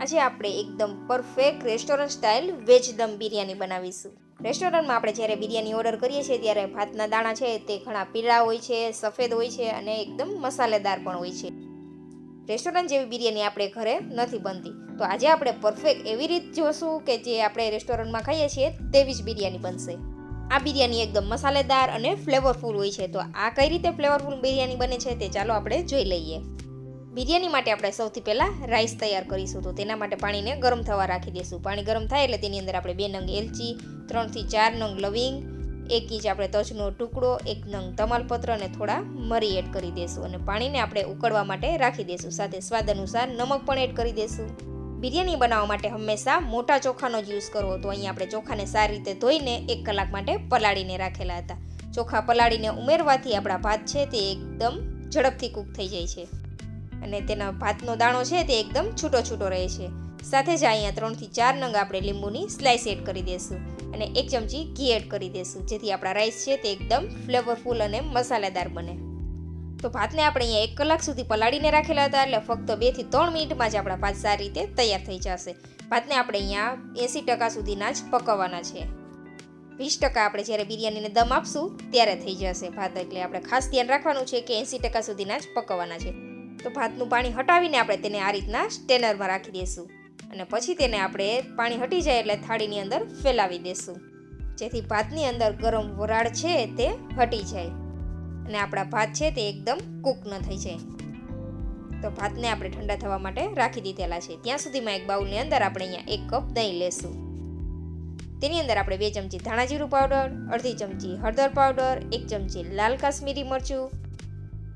આજે આપણે એકદમ પરફેક્ટ રેસ્ટોરન્ટ સ્ટાઇલ વેજ દમ બિરયાની બનાવીશું. રેસ્ટોરન્ટમાં આપણે જ્યારે બિરયાની ઓર્ડર કરીએ છીએ ત્યારે ભાતના દાણા છે, તે ઘણા પીળા હોય છે, સફેદ હોય છે અને એકદમ મસાલેદાર પણ હોય છે. રેસ્ટોરન્ટ જેવી બિરયાની આપણે ઘરે નથી બનતી. તો આજે આપણે પરફેક્ટ એવી રીત જોશું કે જે આપણે રેસ્ટોરન્ટમાં ખાઈએ છીએ તેવી જ બિરયાની બનશે. આ બિરયાની એકદમ મસાલેદાર અને ફ્લેવરફુલ હોય છે. તો આ કઈ રીતે ફ્લેવરફુલ બિરયાની બને છે તે ચાલો આપણે જોઈ લઈએ. બિરયાની માટે આપણે સૌથી પહેલાં રાઈસ તૈયાર કરીશું. તો તેના માટે પાણીને ગરમ થવા રાખી દઈશું. પાણી ગરમ થાય એટલે તેની અંદર આપણે બે નંગ એલચી, ત્રણથી ચાર નંગ લવિંગ, એક ઇંચ આપણે તજનો ટુકડો, એક નંગ તમાલપત્ર અને થોડા મરી એડ કરી દઈશું. અને પાણીને આપણે ઉકળવા માટે રાખી દઈશું. સાથે સ્વાદ અનુસાર નમક પણ એડ કરી દઈશું. બિરયાની બનાવવા માટે હંમેશા મોટા ચોખાનો જ યુઝ કરવો તો અહીંયા આપણે ચોખાને સારી રીતે ધોઈને એક કલાક માટે પલાળીને રાખેલા હતા. ચોખા પલાળીને ઉમેરવાથી આપણા ભાત છે તે એકદમ ઝડપથી કૂક થઈ જાય છે. અને તેના ભાતનો દાણો છે તે એકદમ છૂટો છૂટો રહે છે. સાથે જ અહીંયા ત્રણથી ચાર નંગ આપણે લીંબુની સ્લાઇસ એડ કરી દઈશું અને એક ચમચી ઘી એડ કરી દઈશું. જેથી આપણા રાઈસ છે તે એકદમ ફ્લેવરફુલ અને મસાલેદાર બને. તો ભાતને આપણે અહીંયા એક કલાક સુધી પલાળીને રાખેલા હતા એટલે ફક્ત બેથી ત્રણ મિનિટમાં જ આપણા ભાત સારી રીતે તૈયાર થઈ જશે. ભાતને આપણે અહીંયા એંસી ટકા સુધીના જ પકવવાના છે. વીસ ટકા આપણે જ્યારે બિરયાનીને દમ આપશું ત્યારે થઈ જશે ભાત. એટલે આપણે ખાસ ધ્યાન રાખવાનું છે કે એંસી ટકા સુધીના જ પકવવાના છે. તો ભાતનું પાણી હટાવીને આપણે તેને આ રીતના સ્ટેનરમાં રાખી દઈશું. અને પછી તેને આપણે પાણી હટી જાય એટલે થાળીની અંદર ફેલાવી દઈશું. જેથી ભાતની અંદર ગરમ વરાળ છે તે હટી જાય. અને આપણા ભાત છે તે એકદમ કૂક ન થઈ જાય. તો ભાતને આપણે ઠંડા થવા માટે રાખી દીધેલા છે. ત્યાં સુધીમાં એક બાઉલની અંદર આપણે અહીંયા એક કપ દહીં લેશું. તેની અંદર આપણે બે ચમચી ધાણા જીરું પાવડર, અડધી ચમચી હળદર પાવડર, એક ચમચી લાલ કાશ્મીરી મરચું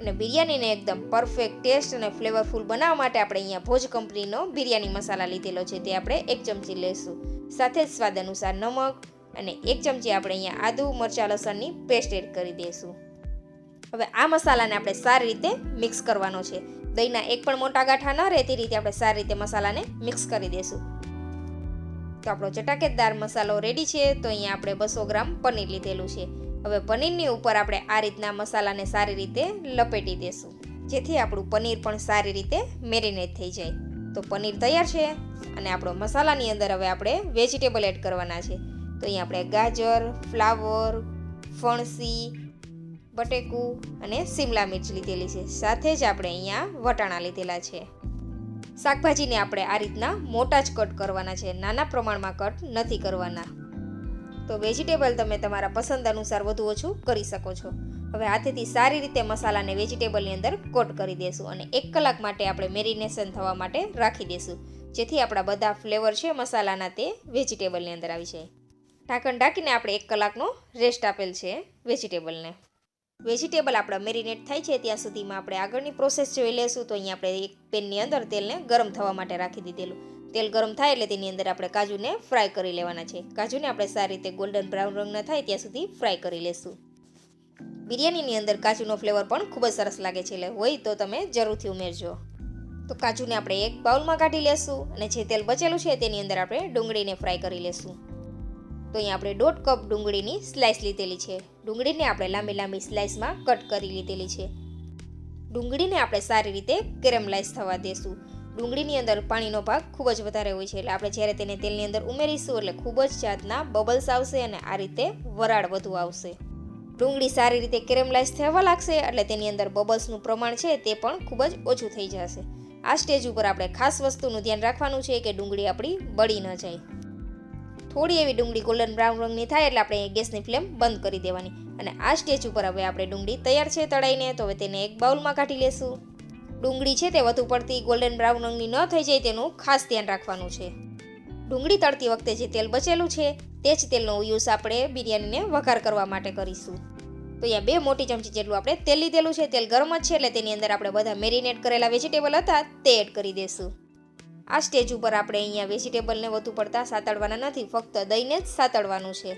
અને બિરયાનીને એકદમ પરફેક્ટ ટેસ્ટ અને ફ્લેવરફુલ બનાવવા માટે આપણે અહીંયા ભોજ કંપનીનો બિરયાની મસાલા લીધેલો છે, તે આપણે એક ચમચી લેશું સાથે જ સ્વાદ અનુસાર નમક અને એક ચમચી આપણે અહીંયા આદુ, મરચાં, લસણની પેસ્ટ એડ કરી દઈશું. હવે આ મસાલાને આપણે સારી રીતે મિક્સ કરવાનો છે. દહીંના એક પણ મોટા ગાંઠા ન રહે, તે રીતે આપણે સારી રીતે મસાલાને મિક્સ કરી દઈશું. તો આપણો ચટાકેદાર મસાલો રેડી છે, તો અહીંયા આપણે બસો ગ્રામ પનીર લીધેલું છે. હવે પનીરની ઉપર આપણે આ રીતના મસાલાને સારી રીતે લપેટી દેશું. જેથી આપણું પનીર પણ સારી રીતે મેરિનેટ થઈ જાય. તો પનીર તૈયાર છે અને આપણો મસાલાની અંદર હવે આપણે વેજીટેબલ એડ કરવાના છે. તો અહીંયા આપણે ગાજર, ફ્લાવર, ફણસી, બટેકું અને સિમલા મિર્ચ લીધેલી છે. સાથે જ આપણે અહીંયા વટાણા લીધેલા છે. શાકભાજીને આપણે આ રીતના મોટા જ કટ કરવાના છે. નાના પ્રમાણમાં કટ નથી કરવાના. તો વેજીટેબલ તમે તમારા પસંદ અનુસાર વધુ ઓછું કરી શકો છો. હવે હાથેથી સારી રીતે મસાલાને વેજીટેબલની અંદર કોટ કરી દેશું અને એક કલાક માટે આપણે મેરિનેશન થવા માટે રાખી દેશું. જેથી આપણા બધા ફ્લેવર છે મસાલાના તે વેજીટેબલની અંદર આવી જાય. ઢાંકણ ઢાંકીને આપણે એક કલાકનો રેસ્ટ આપેલ છે વેજીટેબલને વેજીટેબલ આપણા મેરિનેટ થાય છે ત્યાં સુધીમાં આપણે આગળની પ્રોસેસ જોઈ લેશું તો અહીંયા આપણે એક પેનની અંદર તેલને ગરમ થવા માટે રાખી દીધેલું. તેલ ગરમ થાય એટલે તેની અંદર આપણે કાજુને ફ્રાય કરી લેવાના છે. કાજુને આપણે સારી રીતે ગોલ્ડન બ્રાઉન રંગના થાય ત્યાં સુધી ફ્રાય કરી લેશું. બિરયાનીની અંદર કાજુનો ફ્લેવર પણ ખૂબ જ સરસ લાગે છે એટલે હોય તો તમે જરૂરથી ઉમેરજો. તો કાજુને આપણે એક બાઉલમાં કાઢી લેશું અને જે તેલ બચેલું છે તેની અંદર આપણે ડુંગળીને ફ્રાય કરી લેશું. તો અહીંયા આપણે દોઢ કપ ડુંગળીની સ્લાઇસ લીધેલી છે. ડુંગળીને આપણે લાંબી લાંબી સ્લાઇસમાં કટ કરી લીધેલી છે. ડુંગળીને આપણે સારી રીતે કેરેમલાઇઝ થવા દેશું. ડુંગળીની અંદર પાણીનો ભાગ ખૂબ જ વધારે હોય છે. એટલે આપણે જ્યારે તેને તેલની અંદર ઉમેરીશું એટલે ખૂબ જ જાતના બબલ્સ આવશે અને આ રીતે વરાળ વધુ આવશે. ડુંગળી સારી રીતે કેરેમલાઇઝ થવા લાગશે એટલે તેની અંદર બબલ્સનું પ્રમાણ છે તે પણ ખૂબ જ ઓછું થઈ જશે. આ સ્ટેજ ઉપર આપણે ખાસ વસ્તુનું ધ્યાન રાખવાનું છે કે ડુંગળી આપણી બળી ન જાય. થોડી એવી ડુંગળી ગોલ્ડન બ્રાઉન રંગની થાય એટલે આપણે ગેસની ફ્લેમ બંધ કરી દેવાની. અને આ સ્ટેજ ઉપર હવે આપણે ડુંગળી તૈયાર છે તળાઈને, તો હવે તેને એક બાઉલમાં કાઢી લેશું. ડુંગળી છે તે વધુ પડતી ગોલ્ડન બ્રાઉન રંગની ન થઈ જાય તેનું ખાસ ધ્યાન રાખવાનું છે. ડુંગળી તળતી વખતે જે તેલ બચેલું છે, તે જ તેલનો યુઝ આપણે બિરયાનીને વઘાર કરવા માટે કરીશું. તો અહીંયા બે મોટી ચમચી જેટલું આપણે તેલ લીધેલું છે, તેલ ગરમ જ છે, એટલે તેની અંદર આપણે બધા મેરિનેટ કરેલા વેજીટેબલ હતા, તે એડ કરી દઈશું આ સ્ટેજ ઉપર આપણે અહીંયા વેજીટેબલને વધુ પડતા સાતળવાના નથી, ફક્ત દહીંને જ સાતળવાનું છે.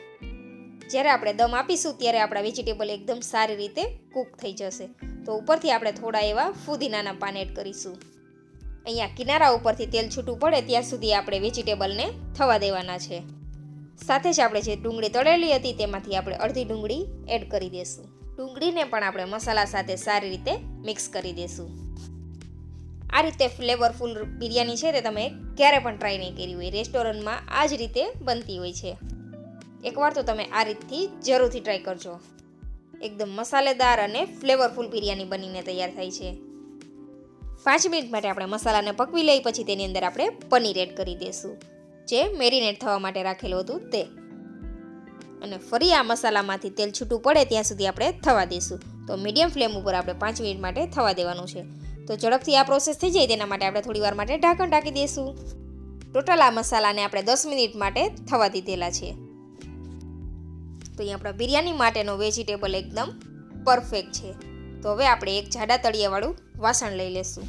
જ્યારે આપણે દમ આપીશું, ત્યારે આપણા વેજીટેબલ એકદમ સારી રીતે કૂક થઈ જશે. તો ઉપરથી આપણે થોડા એવા ફુદીનાના પાન એડ કરીશું. અહીંયા કિનારા ઉપરથી તેલ છૂટું પડે ત્યાં સુધી આપણે વેજીટેબલને થવા દેવાના છે. સાથે જ આપણે જે ડુંગળી તળેલી હતી તેમાંથી આપણે અડધી ડુંગળી એડ કરી દઈશું ડુંગળીને પણ આપણે મસાલા સાથે સારી રીતે મિક્સ કરી દઈશું આ રીતે ફ્લેવરફુલ બિરયાની છે તે તમે ક્યારે પણ ટ્રાય નહીં કરી હોય. રેસ્ટોરન્ટમાં આ જ રીતે બનતી હોય છે. એકવાર તો તમે આ રીતથી જરૂરથી ટ્રાય કરજો. એકદમ મસાલેદાર અને ફ્લેવરફુલ બિરયાની બનીને તૈયાર થાય છે. પાંચ મિનિટ માટે આપણે મસાલાને પકવી લઈ, પછી તેની અંદર આપણે પનીર એડ કરી દઈશું જે મેરિનેટ થવા માટે રાખેલું હતું તે. અને ફરી આ મસાલામાંથી તેલ છૂટું પડે ત્યાં સુધી આપણે થવા દઈશું તો મીડિયમ ફ્લેમ ઉપર આપણે પાંચ મિનિટ માટે થવા દેવાનું છે. તો ઝડપથી આ પ્રોસેસ થઈ જાય, તેના માટે આપણે થોડીવાર માટે ઢાંકણ ઢાંકી દઈશું ટોટલ આ મસાલાને આપણે દસ મિનિટ માટે થવા દીધેલા છે. તો અહીં આપણા બિરયાની માટેનો વેજીટેબલ એકદમ પરફેક્ટ છે. તો હવે આપણે એક જાડા તળિયાવાળું વાસણ લઈ લેશું.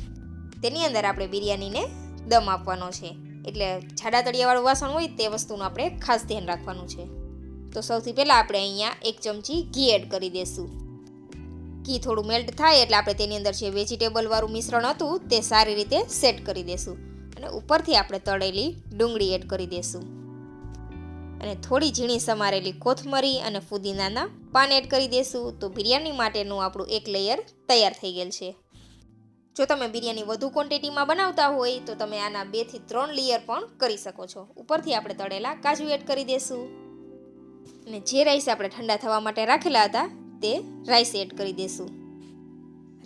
તેની અંદર આપણે બિરયાનીને દમ આપવાનો છે. એટલે જાડા તળિયાવાળું વાસણ હોય તે વસ્તુનું આપણે ખાસ ધ્યાન રાખવાનું છે. તો સૌથી પહેલાં આપણે અહીંયા એક ચમચી ઘી એડ કરી દઈશું ઘી થોડું મેલ્ટ થાય એટલે આપણે તેની અંદર જે વેજીટેબલવાળું મિશ્રણ હતું તે સારી રીતે સેટ કરી દઈશું અને ઉપરથી આપણે તળેલી ડુંગળી એડ કરી દઈશું અને થોડી ઝીણી સમારેલી કોથમરી અને ફુદીનાના પાન એડ કરી દઈશું તો બિરયાની માટેનું આપણું એક લેયર તૈયાર થઈ ગયેલ છે. જો તમે બિરયાની વધુ ક્વોન્ટિટીમાં બનાવતા હોય, તો તમે આના બેથી ત્રણ લેયર પણ કરી શકો છો. ઉપરથી આપણે તળેલા કાજુ એડ કરી દઈશું અને જે રાઈસ આપણે ઠંડા થવા માટે રાખેલા હતા, તે રાઈસ એડ કરી દઈશું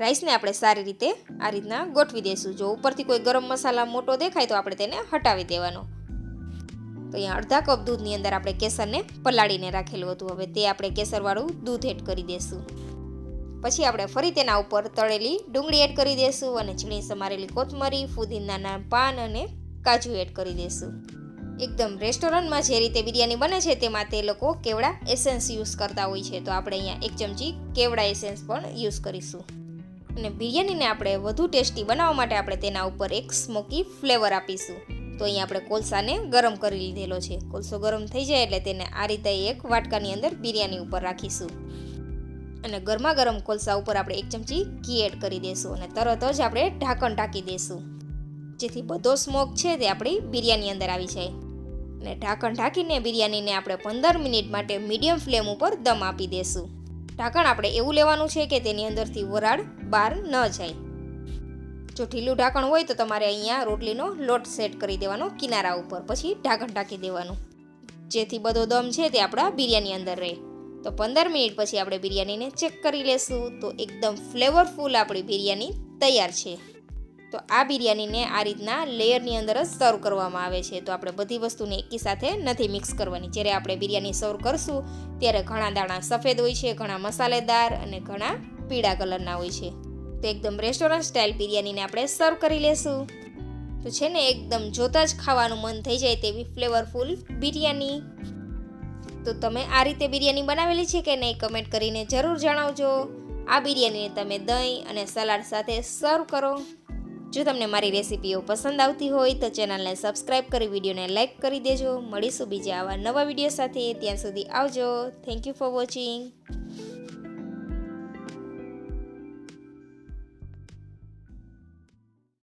રાઈસને આપણે સારી રીતે આ રીતના ગોઠવી દઈશું જો ઉપરથી કોઈ ગરમ મસાલા મોટો દેખાય, તો આપણે તેને હટાવી દેવાનો. તો અહીંયા અડધા કપ દૂધની અંદર આપણે કેસરને પલાળીને રાખેલું હતું. હવે તે આપણે કેસરવાળું દૂધ એડ કરી દઈશું પછી આપણે ફરી તેના ઉપર તળેલી ડુંગળી એડ કરી દઈશું અને ઝીણી સમારેલી કોથમરી ફુદીનાના પાન અને કાજુ એડ કરી દઈશું એકદમ રેસ્ટોરન્ટમાં જે રીતે બિરયાની બને છે તેમાં તે લોકો કેવડા એસેન્સ યુઝ કરતા હોય છે. તો આપણે અહીંયા એક ચમચી કેવડા એસેન્સ પણ યુઝ કરીશું. અને બિરયાનીને આપણે વધુ ટેસ્ટી બનાવવા માટે આપણે તેના ઉપર એક સ્મોકી ફ્લેવર આપીશું. તો અહીંયા આપણે કોલસાને ગરમ કરી લીધેલો છે. કોલસો ગરમ થઈ જાય એટલે તેને આ રીતે એક વાટકાની અંદર બિરયાની ઉપર રાખીશું. અને ગરમા ગરમ કોલસા ઉપર આપણે એક ચમચી ઘી એડ કરી દઈશું અને તરત જ આપણે ઢાંકણ ઢાંકી દઈશું જેથી બધો સ્મોક છે તે આપણી બિરયાની અંદર આવી જાય. અને ઢાંકણ ઢાંકીને બિરયાનીને આપણે પંદર મિનિટ માટે મીડિયમ ફ્લેમ ઉપર દમ આપી દઈશું ઢાંકણ આપણે એવું લેવાનું છે કે તેની અંદરથી વરાળ બહાર ન જાય. જો ઢીલું ઢાંકણ હોય તો તમારે અહીંયા રોટલીનો લોટ સેટ કરી દેવાનો કિનારા ઉપર, પછી ઢાંકણ ઢાંકી દેવાનું. જેથી બધો દમ છે તે આપણા બિરયાની અંદર રહે. તો પંદર મિનિટ પછી આપણે બિરયાનીને ચેક કરી લેશું. તો એકદમ ફ્લેવરફુલ આપણી બિરયાની તૈયાર છે. તો આ બિરયાનીને આ રીતના લેયરની અંદર જ સર્વ કરવામાં આવે છે. તો આપણે બધી વસ્તુને એકી સાથે નથી મિક્સ કરવાની. જ્યારે આપણે બિરયાની સર્વ કરશું, ત્યારે ઘણા દાણા સફેદ હોય છે, ઘણા મસાલેદાર અને ઘણા પીળા કલરના હોય છે. તો એકદમ રેસ્ટોરન્ટ સ્ટાઇલ બિરયાનીને આપણે સર્વ કરી લેશું. તો છે ને એકદમ જોતાં જ ખાવાનું મન થઈ જાય તેવી ફ્લેવરફુલ બિરયાની. તો તમે આ રીતે બિરયાની બનાવેલી છે કે નહીં કમેન્ટ કરીને જરૂર જણાવજો. આ બિરયાનીને તમે દહીં અને સલાડ સાથે સર્વ કરો. જો તમને મારી રેસિપીઓ પસંદ આવતી હોય તો ચેનલને સબસ્ક્રાઈબ કરી, વિડીયોને લાઇક કરી દેજો. મળીશું બીજા આવા નવા વીડિયો સાથે. ત્યાં સુધી આવજો. Thank you for watching